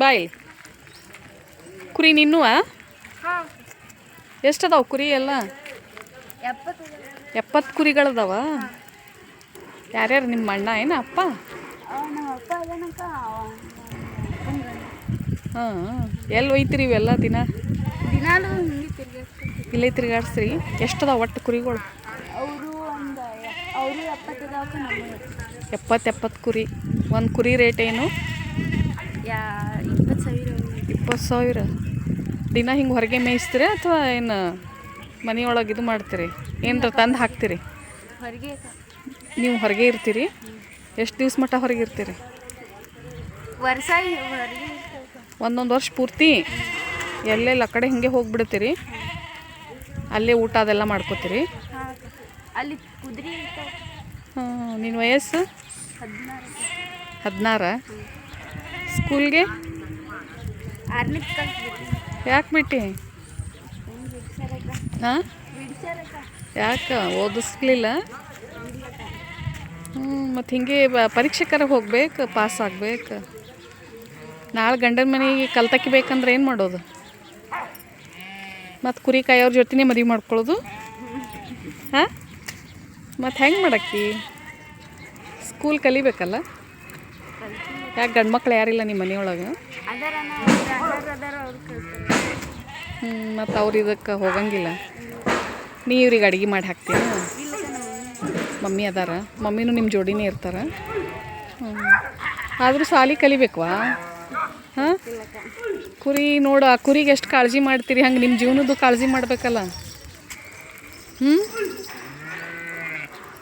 ಬಾಯ್. ಕುರಿ ನಿನ್ನುವ? ಎಷ್ಟದಾವ ಕುರಿ ಎಲ್ಲ? ಎಪ್ಪತ್ತು ಕುರಿಗಳದಾವ ಯಾರ್ಯಾರು ನಿಮ್ಮ ಅಣ್ಣ ಏನ ಅಪ್ಪ? ಹಾಂ ಎಲ್ಲಿ ಒಯ್ತೀರಿ ಇವೆಲ್ಲ ದಿನ? ಇಲ್ಲೇ ತಿರುಗಾಡ್ಸ್ರಿ. ಎಷ್ಟದಾವ ಒಟ್ಟು ಕುರಿಗಳು? ಎಪ್ಪತ್ತೆಪ್ಪತ್ತು ಕುರಿ. ಒಂದು ಕುರಿ ರೇಟ್ ಏನು? ಯಾ ಇಪ್ಪತ್ತು ಸಾವಿರ. ದಿನ ಹಿಂಗೆ ಹೊರಗೆ ಮೇಯಿಸ್ತೀರಿ ಅಥವಾ ಏನು ಮನೆಯೊಳಗೆ ಇದು ಮಾಡ್ತೀರಿ? ಏನರ ತಂದು ಹಾಕ್ತೀರಿ? ಹೊರಗೆ. ನೀವು ಹೊರಗೆ ಇರ್ತೀರಿ. ಎಷ್ಟು ದಿವ್ಸ ಮಟ್ಟ ಹೊರಗೆ ಇರ್ತೀರಿ? ವರ್ಷ ಒಂದೊಂದು ವರ್ಷ ಪೂರ್ತಿ ಎಲ್ಲೆಲ್ಲ ಆ ಕಡೆ ಹಿಂಗೆ ಹೋಗ್ಬಿಡ್ತೀರಿ. ಅಲ್ಲೇ ಊಟ ಅದೆಲ್ಲ ಮಾಡ್ಕೋತೀರಿ. ಅಲ್ಲಿ ಕುದುರೆ ಹಾಂ ನಿನ್ನ ವಯಸ್ಸು? ಹದಿನಾರು. ಹದಿನಾರ. ಸ್ಕೂಲ್ಗೆ? ಯಾಕೆ ಬಿಟ್ಟಿ ಹಾಂ? ಯಾಕೆ? ಓದಿಸ್ಲಿಲ್ಲ? ಹ್ಞೂ ಮತ್ತು ಹಿಂಗೆ ಬ- ಪರೀಕ್ಷೆಕರ ಹೋಗ್ಬೇಕು ಪಾಸ್ ಆಗ್ಬೇಕು. ನಾಳೆ ಗಂಡನ ಮನೆಗೆ ಕಲ್ತಕ್ಕಿ ಬೇಕಂದ್ರೆ ಏನು ಮಾಡೋದು? ಮತ್ತು ಕುರಿ ಕಾಯೋರ ಜೊತೆನೇ ಮದುವೆ ಮಾಡ್ಕೊಳ್ಳೋದು ಹಾಂ? ಮತ್ತು ಹೆಂಗೆ ಮಾಡಕ್ಕಿ? ಸ್ಕೂಲ್ ಕಲಿಬೇಕಲ್ಲ? ಯಾಕೆ ಗಂಡು ಮಕ್ಳು ಯಾರಿಲ್ಲ ನಿಮ್ಮ ಮನೆಯೊಳಗೆ? ಹ್ಞೂ ಮತ್ತು ಅವ್ರು ಇದಕ್ಕೆ ಹೋಗಂಗಿಲ್ಲ. ನೀ ಇವ್ರಿಗೆ ಅಡುಗೆ ಮಾಡಿ ಹಾಕ್ತೀರಾ? ಮಮ್ಮಿ ಅದಾರ. ಮಮ್ಮಿನೂ ನಿಮ್ಮ ಜೋಡಿನೇ ಇರ್ತಾರ. ಹ್ಞೂ ಆದರೂ ಸಾಲಿ ಕಲಿಬೇಕುವಾ? ಹಾಂ? ಕುರಿ ನೋಡು ಆ ಕುರಿಗೆ ಎಷ್ಟು ಕಾಳಜಿ ಮಾಡ್ತೀರಿ? ಹಂಗೆ ನಿಮ್ಮ ಜೀವನದ್ದು ಕಾಳಜಿ ಮಾಡಬೇಕಲ್ಲ. ಹ್ಞೂ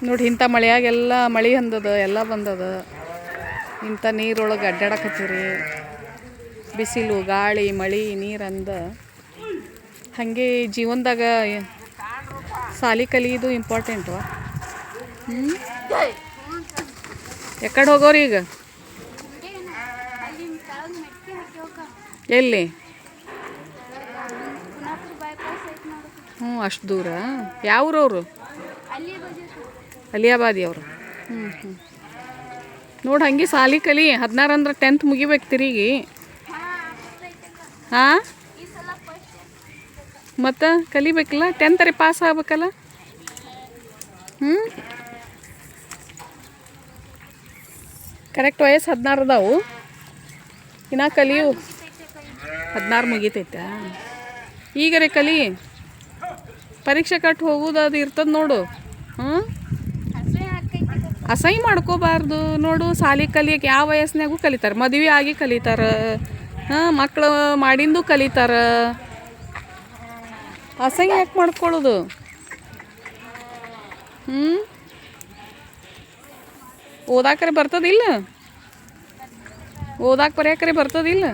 ನೋಡಿ ಇಂಥ ಮಳೆಯಾಗೆಲ್ಲ ಮಳೆ ಹಂದದ, ಎಲ್ಲ ಬಂದದ. ಇಂಥ ನೀರೊಳಗೆ ಅಡ್ಡಾಡಕತ್ತೀರಿ. ಬಿಸಿಲು, ಗಾಳಿ, ಮಳೆ, ನೀರಂದ. ಹಾಗೆ ಜೀವನದಾಗ ಸಾಲಿ ಕಲಿಯೋದು ಇಂಪಾರ್ಟೆಂಟ್ ಹ್ಞೂ ಎಕಡೆ ಹೋಗೋರಿ ಈಗ? ಎಲ್ಲಿ? ಹ್ಞೂ, ಅಷ್ಟು ದೂರ. ಯಾವ್ರವರು ಅಲಿಯಾಬಾದಿ ಅವರು. ಹ್ಞೂ ಹ್ಞೂ ನೋಡಿ ಹಂಗೆ ಸಾಲಿ ಕಲಿ. ಹದಿನಾರು ಅಂದ್ರೆ ಟೆಂತ್ ಮುಗಿಬೇಕು ತಿರುಗಿ. ಹಾಂ ಮತ್ತು ಕಲಿಬೇಕಲ್ಲ? ಟೆಂತರಿ ಪಾಸ್ ಆಗ್ಬೇಕಲ್ಲ? ಹ್ಞೂ ಕರೆಕ್ಟ್ ವಯಸ್ಸು ಹದಿನಾರು ಅದಾವು. ಇನ್ನ ಕಲಿಯು. ಹದಿನಾರು ಮುಗಿತೈತಾ. ಈಗ ರೀ ಕಲಿ. ಪರೀಕ್ಷೆ ಕಟ್ಟು ಹೋಗೋದು ಅದು ಇರ್ತದೆ ನೋಡು. ಹ್ಞೂ ಅಸಹ್ಯ ಮಾಡ್ಕೋಬಾರ್ದು ನೋಡು. ಸಾಲಿ ಕಲಿಯಕ್ಕೆ ಯಾವ ವಯಸ್ಸಿನಾಗೂ ಕಲಿತಾರೆ. ಮದುವೆ ಆಗಿ ಕಲಿತಾರೆ. ಹಾಂ ಮಕ್ಕಳು ಮಾಡಿಂದು ಕಲಿತಾರ. ಅಸಹ್ಯ ಯಾಕೆ ಮಾಡ್ಕೊಳ್ಳೋದು ಹ್ಞೂ ಓದಾಕರೆ ಬರ್ತದಿಲ್ಲ? ಓದಾಕ ಬರ್ಯಾಕರೆ ಬರ್ತದಿಲ್ಲ?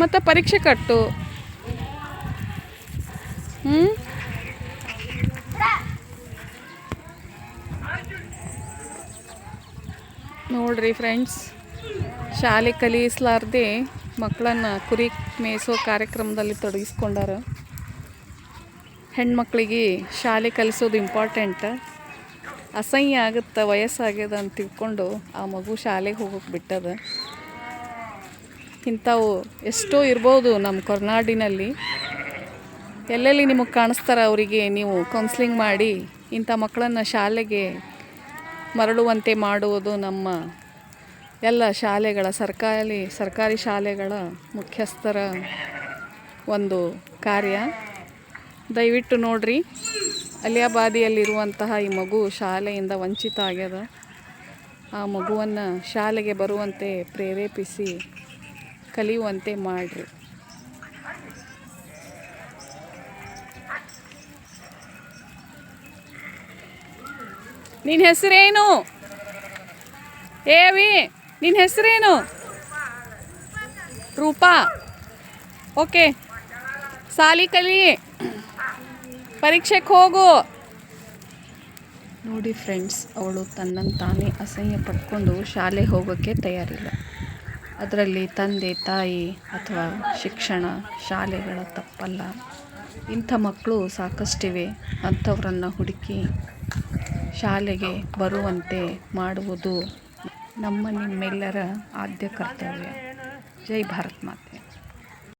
ಮತ್ತು ಪರೀಕ್ಷೆ ಕಟ್ಟು. ಹ್ಞೂ ನೋಡ್ರಿ ಫ್ರೆಂಡ್ಸ್ ಶಾಲೆ ಕಲಿಸಲಾರ್ದೆ ಮಕ್ಕಳನ್ನು ಕುರಿ ಮೇಯಿಸೋ ಕಾರ್ಯಕ್ರಮದಲ್ಲಿ ತೊಡಗಿಸ್ಕೊಂಡಾರ. ಹೆಣ್ಮಕ್ಳಿಗೆ ಶಾಲೆ ಕಲಿಸೋದು ಇಂಪಾರ್ಟೆಂಟ್ ಅಸಹ್ಯ ಆಗುತ್ತೆ, ವಯಸ್ಸಾಗ್ಯದ ಅಂತ ತಿಳ್ಕೊಂಡು ಆ ಮಗು ಶಾಲೆಗೆ ಹೋಗೋಕೆ ಬಿಟ್ಟದ. ಇಂಥವು ಎಷ್ಟೋ ಇರ್ಬೋದು ನಮ್ಮ ಕೊರ್ನಾಡಿನಲ್ಲಿ. ಎಲ್ಲೆಲ್ಲಿ ನಿಮಗೆ ಕಾಣಿಸ್ತಾರ ಅವರಿಗೆ ನೀವು ಕೌನ್ಸ್ಲಿಂಗ್ ಮಾಡಿ ಇಂಥ ಮಕ್ಕಳನ್ನು ಶಾಲೆಗೆ ಮರಳುವಂತೆ ಮಾಡುವುದು ನಮ್ಮ ಎಲ್ಲ ಶಾಲೆಗಳ ಸರ್ಕಾರಿ ಸರ್ಕಾರಿ ಶಾಲೆಗಳ ಮುಖ್ಯಸ್ಥರ ಒಂದು ಕಾರ್ಯ. ದಯವಿಟ್ಟು ನೋಡ್ರಿ, ಅಲಿಯಾಬಾದಿಯಲ್ಲಿರುವಂತಹ ಈ ಮಗು ಶಾಲೆಯಿಂದ ವಂಚಿತ ಆಗ್ಯದ. ಆ ಮಗುವನ್ನು ಶಾಲೆಗೆ ಬರುವಂತೆ ಪ್ರೇರೇಪಿಸಿ, ಕಲಿಯುವಂತೆ ಮಾಡಿರಿ. ನಿನ್ನ ಹೆಸರೇನು? ಏವಿ ನಿನ್ನ ಹೆಸರೇನು? ರೂಪಾ. ಓಕೆ. ಸಾಲಿ ಕಲಿ. ಪರೀಕ್ಷೆಗೆ ಹೋಗು. ನೋಡಿ ಫ್ರೆಂಡ್ಸ್, ಅವಳು ತನ್ನನ್ನು ತಾನೇ ಅಸಹ್ಯ ಪಡ್ಕೊಂಡು ಶಾಲೆ ಹೋಗೋಕ್ಕೆ ತಯಾರಿಲ್ಲ. ಅದರಲ್ಲಿ ತಂದೆ, ತಾಯಿ ಅಥವಾ ಶಿಕ್ಷಣ ಶಾಲೆಗಳ ತಪ್ಪಲ್ಲ. ಇಂಥ ಮಕ್ಕಳು ಸಾಕಷ್ಟಿವೆ. ಅಂಥವ್ರನ್ನು ಹುಡುಕಿ ಶಾಲೆಗೆ ಬರುವಂತೆ ಮಾಡುವುದು ನಮ್ಮ ನಿಮ್ಮೆಲ್ಲರ ಆದ್ಯ ಕರ್ತವ್ಯ. ಜೈ ಭಾರತ್ ಮಾತೆ.